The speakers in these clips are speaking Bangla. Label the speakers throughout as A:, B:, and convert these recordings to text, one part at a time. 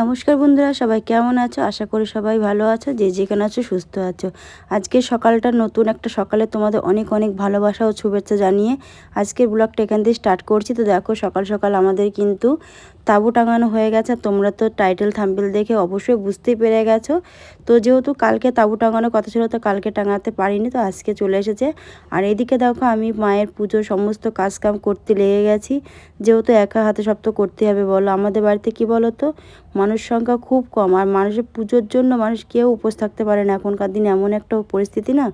A: নমস্কার বন্ধুরা, সবাই কেমন আছো? আশা করি সবাই ভালো আছো, যে যেখানে আছো সুস্থ আছো। আজকে সকালটা নতুন একটা সকালে তোমাদের অনেক অনেক ভালোবাসা ও শুভেচ্ছা জানিয়ে আজকের ব্লগটা এখান থেকে স্টার্ট করছি। তো দেখো, সকাল সকাল আমাদের কিন্তু তাঁবু টাঙানো হয়ে গেছে। তোমরা তো টাইটেল থাম্বেল দেখে অবশ্যই বুঝতেই পেরে গেছো। তো যেহেতু কালকে তাঁবু টাঙানোর কথা ছিল, তো কালকে টাঙাতে পারিনি, তো আজকে চলে এসেছে। আর এদিকে দেখো, আমি মায়ের পুজো সমস্ত কাজকাম করতে লেগে গেছি। যেহেতু একা হাতে সব তো করতে হবে, বলো। আমাদের বাড়িতে কি বলো তো মানুষ সংখ্যা খুব কম। আর মানুষের পুজোর জন্য মানুষ কেউ উপোস থাকতে পারে না। এখনকার দিনে এমন একটা পরিস্থিতি না,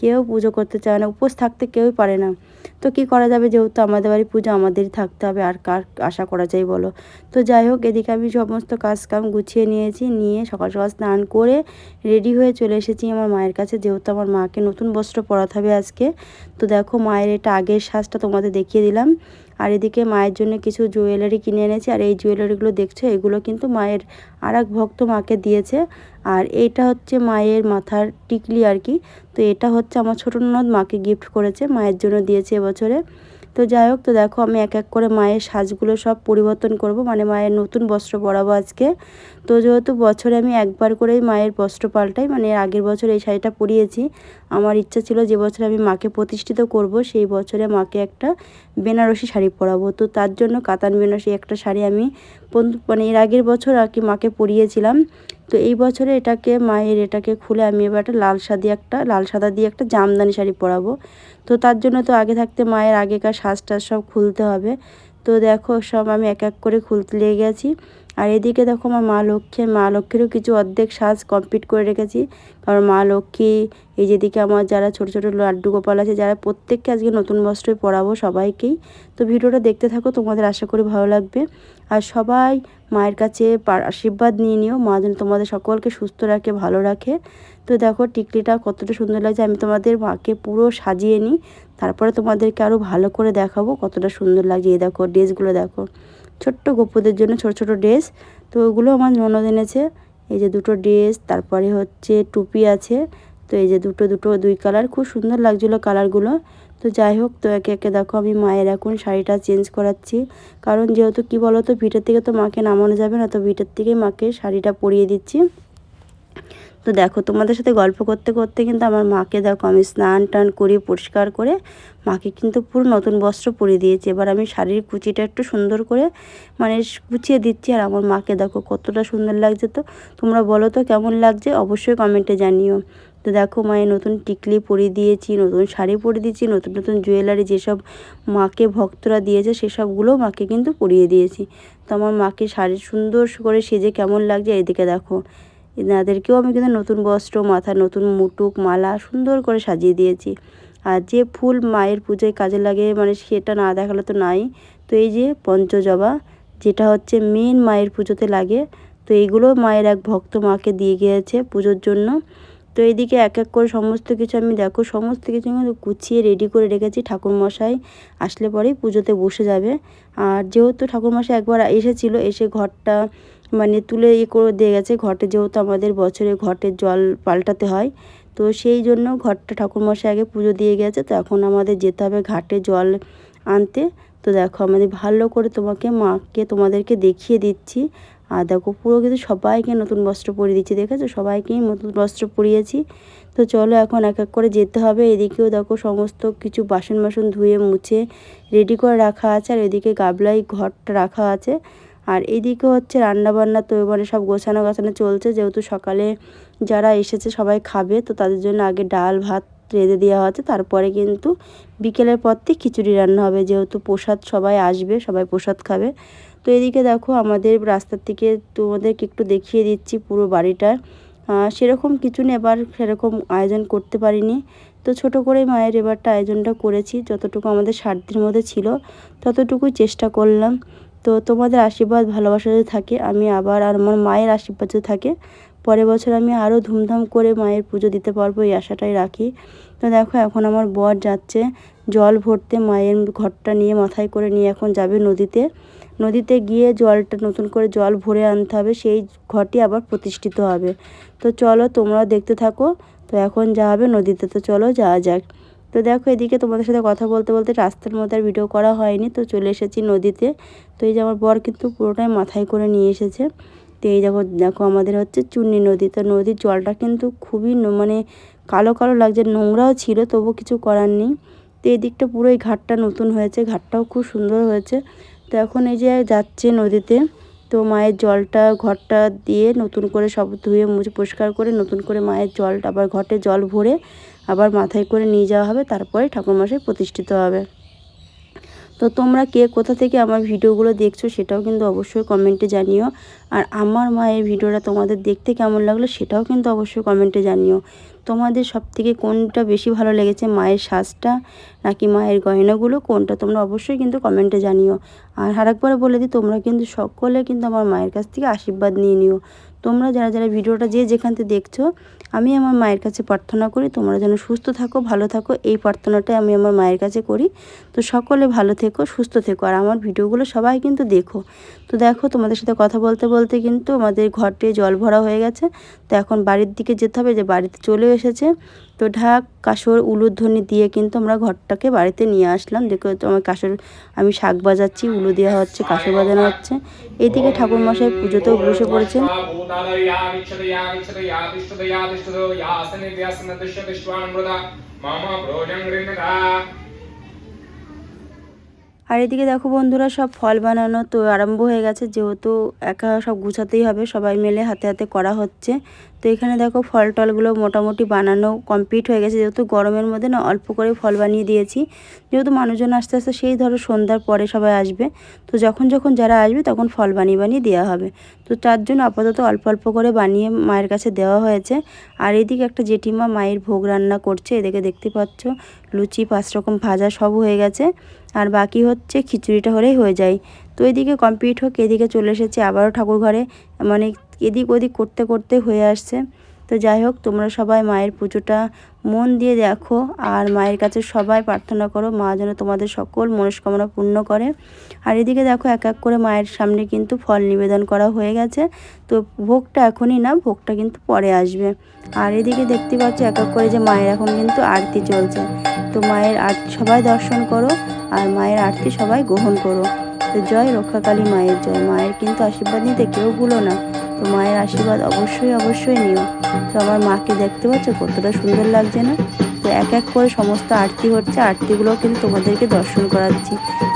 A: কেউ পুজো করতে চায় না, উপোস থাকতে কেউই পারে না। তো কি করা যাবে? যেহেতু আমাদের বাড়ি পুজো আমাদেরই থাকতে হবে, আর কার আশা করা যায় বলো? তো যাই হোক, এদিকে আমি সমস্ত কাজ কাম গুছিয়ে নিয়েছি, নিয়ে সকাল সকাল স্নান করে রেডি হয়ে চলে এসেছি আমার মায়ের কাছে। যেহেতু আমার মাকে নতুন বস্ত্র পরাতে হবে আজকে, তো দেখো মায়ের এটা আগের সাজটা তোমাদের দেখিয়ে দিলাম। আর এদিকে মায়ের জন্য কিছু জুয়েলারি কিনে এনেছি। আর এই জুয়েলারিগুলো দেখছ? এগুলো কিন্তু মায়ের আর এক ভক্ত মাকে দিয়েছে। আর এটা হচ্ছে মায়ের মাথার টিকলি আর কি। তো এটা হচ্ছে আমার ছোটো ননদ মাকে গিফট করেছে, মায়ের জন্য দিয়েছে এবছরে। তো যাই হোক, তো দেখো আমি এক এক করে মায়ের সাজগুলো সব পরিবর্তন করব। মানে মায়ের নতুন বস্ত্র পরাবো আজকে। তো যেহেতু বছরে আমি একবার করেই মায়ের বস্ত্র পাল্টাই মানে আগের বছর এই শাড়িটা পরিয়েছি, আমার ইচ্ছা ছিল যে বছর আমি মাকে প্রতিষ্ঠিত করব, সেই বছরে মাকে একটা বেনারসি শাড়ি পরাবো। তো তার জন্য কাতান বেনারসি একটা শাড়ি আমি মানে এর আগের বছর আর কি মাকে পরিয়েছিলাম। তো এই বছরে এটাকে, মায়ের এটাকে খুলে আমি এবার একটা লাল সাদি একটা, লাল সাদা দিয়ে একটা জামদানি শাড়ি পরাবো। তো তার জন্য তো আগে থাকতে মায়ের আগেকার সাজ টাজ সব খুলতে হবে। তো দেখো সব আমি এক এক করে খুলতে লেগে গেছি। আর এদিকে দেখো আমার মা লক্ষ্মী, মা লক্ষ্মীরও কিছু অর্ধেক সাজ কমপ্লিট করে রেখেছি। কারণ মা লক্ষ্মী, এই যেদিকে আমার যারা ছোট ছোট লাড্ডু গোপাল আছে, যারা প্রত্যেককে আজকে নতুন বস্ত্রই পরাবো সবাইকেই। তো ভিডিওটা দেখতে থাকো, তোমাদের আশা করি ভালো লাগবে। আর সবাই মায়ের কাছে আশীর্বাদ নিয়ে নিও। মা যেন তোমাদের সকলকে সুস্থ রাখে, ভালো রাখে। তো দেখো টিকলিটা কতটা সুন্দর লাগছে। আমি তোমাদের মাকে পুরো সাজিয়ে নিই। তারপরে তোমাদেরকে আরও ভালো করে দেখাবো কতটা সুন্দর লাগছে। এই দেখো, ড্রেসগুলো দেখো। ছোট্ট গপুদের জন্য ছোট ছোট ড্রেস। তো ওগুলো আমার ননদ এনেছে। এই যে দুটো ড্রেস, তারপরে হচ্ছে টুপি আছে। তো এই যে দুটো দুটো, দুই কালার। খুব সুন্দর লাগছিল কালারগুলো। তো যাই হোক, তো একে একে দেখো, আমি মায়ের এখন শাড়িটা চেঞ্জ করাচ্ছি। কারণ যেহেতু, কি বলো তো ভিটের থেকে তো মাকে নামানো যাবে না, তো ভিটের থেকে মাকে শাড়িটা পরিয়ে দিচ্ছি। তো দেখো, তোমাদের সাথে গল্প করতে করতে কিন্তু আমার মাকে দেখো, আমি স্নান টান করি পরিষ্কার করে মাকে কিন্তু পুরো নতুন বস্ত্র পরিয়ে দিয়েছি। এবার আমি শাড়ির কুচিটা একটু সুন্দর করে মানে কুচিয়ে দিচ্ছি আর আমার মাকে দেখো, কতটা সুন্দর লাগছে তো। তোমরা বলো তো কেমন লাগছে? অবশ্যই কমেন্টে জানিও। তো দেখো মায়ের নতুন টিকলি পরিয়ে দিয়েছি, নতুন শাড়ি পরিয়ে দিয়েছি, নতুন নতুন জুয়েলারি যেসব মাকে ভক্তরা দিয়েছে সেসবগুলো মাকে কিন্তু পরিয়ে দিয়েছি। তো আমার মাকে শাড়ি সুন্দর করে সেজে কেমন লাগছে? এদিকে দেখো। এনাদেরকেও আমি কিন্তু নতুন বস্ত্র মাথার নতুন মুটুক, মালা সুন্দর করে সাজিয়ে দিয়েছি। আর যে ফুল মায়ের পুজোয় কাজে লাগে মানে সেটা না দেখালে তো নাই। তো এই যে পঞ্চজবা, যেটা হচ্ছে মেন মায়ের পুজোতে লাগে, তো এইগুলো মায়ের এক ভক্ত মাকে দিয়ে গিয়েছে পুজোর জন্য। তো এইদিকে এক এক করে সমস্ত কিছু আমি দেখো, সমস্ত কিছু কিন্তু গুছিয়ে রেডি করে রেখেছি ঠাকুরমশাই। আসলে পরেই পুজোতে বসে যাবে। আর যেহেতু ঠাকুরমশাই একবার এসেছিল, এসে ঘরটা মানে তুলে ইয়ে করে দিয়ে গেছে। ঘটে যেহেতু আমাদের বছরে ঘটের জল পাল্টাতে হয়, তো সেই জন্য ঘরটা ঠাকুরমশাই আগে পুজো দিয়ে গেছে। তো এখন আমাদের যেতে হবে ঘাটে জল আনতে। তো দেখো আমাদের ভালো করে তোমাকে, মাকে তোমাদেরকে দেখিয়ে দিচ্ছি। আর দেখো পুরো কিন্তু সবাইকে নতুন বস্ত্র পরিয়ে দিচ্ছি, দেখেছ? সবাইকেই নতুন বস্ত্র পরিয়েছি। তো চলো এখন এক এক করে যেতে হবে। এদিকেও দেখো সমস্ত কিছু বাসন বাসন ধুয়ে, মুছে রেডি করে রাখা আছে। আর এদিকে গাবলাই ঘরটা রাখা আছে। আর এদিকে হচ্ছে রান্নাবান্না তো এবারে সব গোছানো গাছানো চলছে, যেহেতু সকালে যারা এসেছে সবাই খাবে, তো তাদের জন্য আগে ডাল, ভাত রেঁধে দেওয়া হচ্ছে। তারপরে কিন্তু বিকেলের পর থেকে খিচুড়ি রান্না হবে, যেহেতু প্রসাদ সবাই আসবে, সবাই প্রসাদ খাবে। তো এদিকে দেখো আমাদের রাস্তার থেকে তোমাদেরকে একটু দেখিয়ে দিচ্ছি পুরো বাড়িটা। সেরকম কিছু এবার সেরকম আয়োজন করতে পারিনি। তো ছোট করে মায়ের এবারটা আয়োজনটা করেছি, যতটুকু আমাদের সাধ্যের মধ্যে ছিল, ততটুকুই চেষ্টা করলাম। তো তোমাদের আশীর্বাদ, ভালোবাসা যদি থাকে, আমি আবার আর আমার মায়ের আশীর্বাদ যদি থাকে, পরের বছর আমি আরও ধুমধাম করে মায়ের পুজো দিতে পারব এই আশাটাই রাখি। তো দেখো, এখন আমার বর যাচ্ছে, জল ভরতে মায়ের ঘরটা নিয়ে মাথায় করে নিয়ে এখন যাবে নদীতে। নদীতে গিয়ে জলটা নতুন করে জল ভরে আনতে হবে, সেই ঘরটি আবার প্রতিষ্ঠিত হবে। তো চলো তোমরাও দেখতে থাকো, তো এখন যা হবে নদীতে, তো চলো যাওয়া যাক। তো দেখো এদিকে তোমাদের সাথে কথা বলতে বলতে রাস্তার মধ্যে আর ভিডিও করা হয়নি, তো চলে এসেছি নদীতে। তো এই যে আমার বর কিন্তু পুরোটাই মাথায় করে নিয়ে এসেছে। তো এই দেখো দেখো আমাদের হচ্ছে চুন্নি নদী। তো নদীর জলটা কিন্তু খুবই মানে কালো কালো লাগছে, নোংরাও ছিল তবু কিছু করার নেই। তো এই দিকটা পুরো এই ঘাটটা নতুন হয়েছে, ঘাটটাও খুব সুন্দর হয়েছে। তো এখন এই যে যাচ্ছে নদীতে, তো মায়ের জলটা ঘরটা দিয়ে নতুন করে সব ধুয়ে মুছে পরিষ্কার করে নতুন করে মায়ের জলটা আবার ঘটে জল ভরে আবার মাথায় করে নিয়ে যাওয়া হবে, তারপরে ঠাকুরমশাই প্রতিষ্ঠিত হবে। তো তোমরা কে কোথা থেকে আমার ভিডিওগুলো দেখছ সেটাও কিন্তু অবশ্যই কমেন্টে জানিও। আর আমার মায়ের ভিডিওটা তোমাদের দেখতে কেমন লাগল সেটাও কিন্তু অবশ্যই কমেন্টে জানিও। তোমাদের সব থেকে কোনটা বেশি ভালো লেগেছে, মায়ের সাজটা নাকি মায়ের গয়নাগুলো, কোনটা তোমরা অবশ্যই কিন্তু কমেন্টে জানিও। আর আরেকবার বলে দিই, তোমরা কিন্তু সকলে কিন্তু আমার মায়ের কাছ থেকে আশীর্বাদ নিয়ে নিও। তোমরা যারা যারা ভিডিওটা যে যেখানতে দেখছ, আমি আমার মায়ের কাছে প্রার্থনা করি তোমরা যেন সুস্থ থাকো, ভালো থাকো। এই প্রার্থনাটাই আমি আমার মায়ের কাছে করি। তো সকলে ভালো থেকো, সুস্থ থেকো। আর আমার ভিডিওগুলো সবাই কিন্তু দেখো। তো দেখো, তোমাদের সাথে কথা বলতে বলতে কিন্তু আমাদের ঘরটি জল ভরা হয়ে গেছে। তো এখন বাড়ির দিকে যেতে হবে, যে বাড়িতে চলে এসেছে। তো ঢাক কাসর উলুধ্বনি দিয়ে কিন্তু আমরা ঘরটাকে বাড়িতে নিয়ে আসলাম। দেখো আমার কাসর আমি শাক বাজাচ্ছি, উলু দেওয়া হচ্ছে কাসর বাজানো হচ্ছে। এইদিকে ঠাকুরমশাই পুজোতেও বসে পড়েছেন। আর এদিকে দেখো বন্ধুরা, সব ফল বানানো তো আরম্ভ হয়ে গেছে। যেহেতু একা সব গুছাতেই হবে, সবাই মিলে হাতে হাতে করা হচ্ছে। তো এখানে দেখো ফল টলগুলো মোটামুটি বানানো কমপ্লিট হয়ে গেছে। যেহেতু গরমের মধ্যে না অল্প করে ফল বানিয়ে দিয়েছি, যেহেতু মানুষজন আস্তে আস্তে সেই ধরো সন্ধ্যার পরে সবাই আসবে, তো যখন যখন যারা আসবে তখন ফল বানিয়ে বানিয়ে দেওয়া হবে। তো তার জন্য আপাতত অল্প অল্প করে বানিয়ে মায়ের কাছে দেওয়া হয়েছে। আর এদিকে একটা জেঠিমা মায়ের ভোগ রান্না করছে, এদিকে দেখতে পাচ্ছ লুচি, পাঁচ রকম ভাজা সব হয়ে গেছে। আর বাকি হচ্ছে খিচুড়িটা হলেই হয়ে যায়। তো এদিকে কমপ্লিট হোক, এদিকে চলে এসেছে আবারও ঠাকুর ঘরে মানে এদিক ওদিক করতে করতে হয়ে আসছে। তো যাই হোক, তোমরা সবাই মায়ের পুজোটা মন দিয়ে দেখো আর মায়ের কাছে সবাই প্রার্থনা করো, মা যেন তোমাদের সকল মনস্কামনা পূর্ণ করে। আর এদিকে দেখো এক এক করে মায়ের সামনে কিন্তু ফল নিবেদন করা হয়ে গেছে। তো ভোগটা এখনই না, ভোগটা কিন্তু পরে আসবে। আর এদিকে দেখতে পাচ্ছ এক এক করে যে মায়ের এখন কিন্তু আরতি চলছে। তো মায়ের আরতি সবাই দর্শন করো আর মায়ের আরতি সবাই গ্রহণ করো। তো জয় রক্ষাকালী মায়ের জয়। মায়ের কিন্তু আশীর্বাদ নিতে কেউ ভুলো না। তো মায়ের আশীর্বাদ অবশ্যই অবশ্যই নিও। তো আমার মাকে দেখতে পাচ্ছ কতটা সুন্দর লাগছে না? তো এক এক করে সমস্ত আরতি হচ্ছে আরতিগুলো কিন্তু তোমাদেরকে দর্শন করাচ্ছি।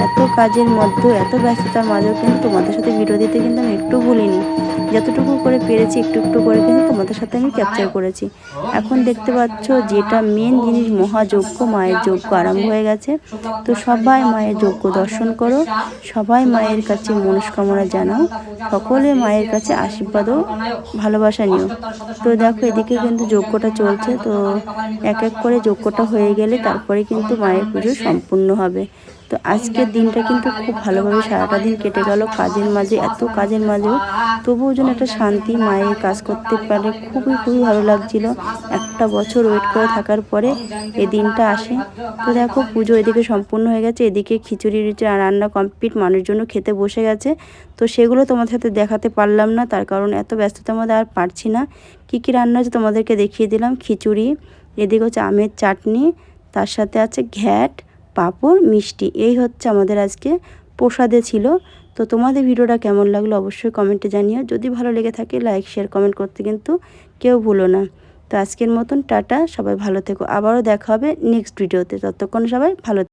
A: এত কাজের মধ্যেও এত ব্যস্ততার মাঝেও কিন্তু তোমাদের সাথে ভিডিও দিতে কিন্তু আমি একটু ভুলিনি। যতটুকু করে পেরেছি, একটু একটু করে কিন্তু তোমাদের সাথে আমি ক্যাপচার করেছি। এখন দেখতে পাচ্ছ যেটা মেন জিনিস, মহাযজ্ঞ, মায়ের যজ্ঞ আরম্ভ হয়ে গেছে। তো সবাই মায়ের যজ্ঞ দর্শন করো, সবাই মায়ের কাছে মনস্কামনা জানাও, সকলে মায়ের কাছে আশীর্বাদ ও ভালোবাসা নিও। তো দেখো এদিকে কিন্তু যজ্ঞটা চলছে, তো এক এক করে যজ্ঞটা হয়ে গেলে তারপরে কিন্তু মায়ের পুজো সম্পূর্ণ হবে। তো আজকের দিনটা কিন্তু খুব ভালোভাবে সারাটা দিন কেটে গেল। কাজের মাঝে, এত কাজের মাঝেও তবুও যেন একটা শান্তি মায়ের কাজ করতে পারে খুবই খুবই ভালো লাগছিল। একটা বছর ওয়েট করে থাকার পরে এই দিনটা আসে। তো দেখো, পুজো এদিকে সম্পূর্ণ হয়ে গেছে। এদিকে খিচুড়ি রান্না কমপ্লিট মানুষজন খেতে বসে গেছে। তো সেগুলো তোমাদের সাথে দেখাতে পারলাম না। তার কারণ এত ব্যস্ততার মধ্যে আর পারছি না। কী কী রান্না হচ্ছে তোমাদেরকে দেখিয়ে দিলাম। খিচুড়ি এদিকে হচ্ছে আমের চাটনি, তার সাথে আছে ঘ্যাট, পাঁপড়, মিষ্টি। এই হচ্ছে আমাদের আজকে প্রসাদে ছিল। তো তোমাদের ভিডিওটা কেমন লাগল অবশ্যই কমেন্টে জানিও। যদি ভালো লেগে থাকে লাইক শেয়ার কমেন্ট করতে কিন্তু কেউ ভুলো না। তো আজকের মতন টাটা, সবাই ভালো থেকো। আবারও দেখা হবে নেক্সট ভিডিওতে ততক্ষণ সবাই ভালো